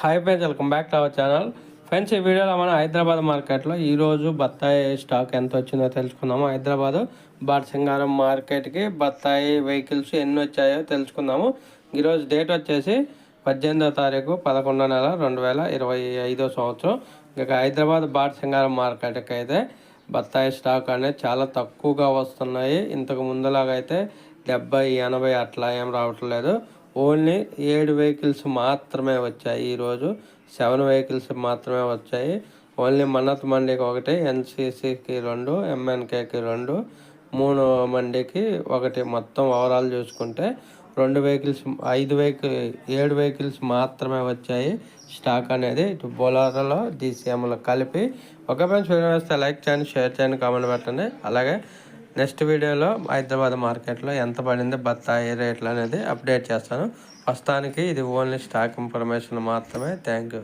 Hi friends welcome back to our channel friends ఈ వీడియోలో మనం హైదరాబాద్ మార్కెట్లో ఈరోజు బత్తాయి స్టాక్ ఎంత వచ్చిందో తెలుసుకుందాము. హైదరాబాద్ బాటసింగారం మార్కెట్కి బత్తాయి వెహికల్స్ ఎన్ని వచ్చాయో తెలుసుకుందాము. ఈరోజు డేట్ వచ్చేసి పద్దెనిమిదో తారీఖు పదకొండో నెల రెండు వేల ఇరవై ఐదో సంవత్సరం. ఇక హైదరాబాద్ బాటసింగారం మార్కెట్కి అయితే బత్తాయి స్టాక్ అనేది చాలా తక్కువగా వస్తున్నాయి. ఇంతకు ముందులాగైతే అయితే డెబ్బై ఎనభై అట్లా ఏం రావట్లేదు. ఓన్లీ ఏడు వెహికల్స్ మాత్రమే వచ్చాయి. ఈరోజు సెవెన్ వెహికల్స్ మాత్రమే వచ్చాయి. ఓన్లీ మన్నత్ మండీకి ఒకటి ఎన్సీసీకి రెండు ఎంఎన్కేకి రెండు మూడు మండీకి ఒకటి. మొత్తం ఓవరాల్ చూసుకుంటే రెండు వెహికల్స్ ఐదు వెహికల్ ఏడు వెహికల్స్ మాత్రమే వచ్చాయి. స్టాక్ అనేది ఇటు బొలారోలో డీసీఎంలో కలిపి. ఒక మంచి వీడియో వస్తే లైక్ చేయండి షేర్ చేయండి కామెంట్ పెట్టండి. అలాగే నెక్స్ట్ వీడియోలో హైదరాబాద్ మార్కెట్లో ఎంత పడింది బత్తాయి రేట్లు అనేది అప్డేట్ చేస్తాను. ప్రస్తుతానికి ఇది ఓన్లీ స్టాక్ ఇన్ఫర్మేషన్ మాత్రమే. Thank you.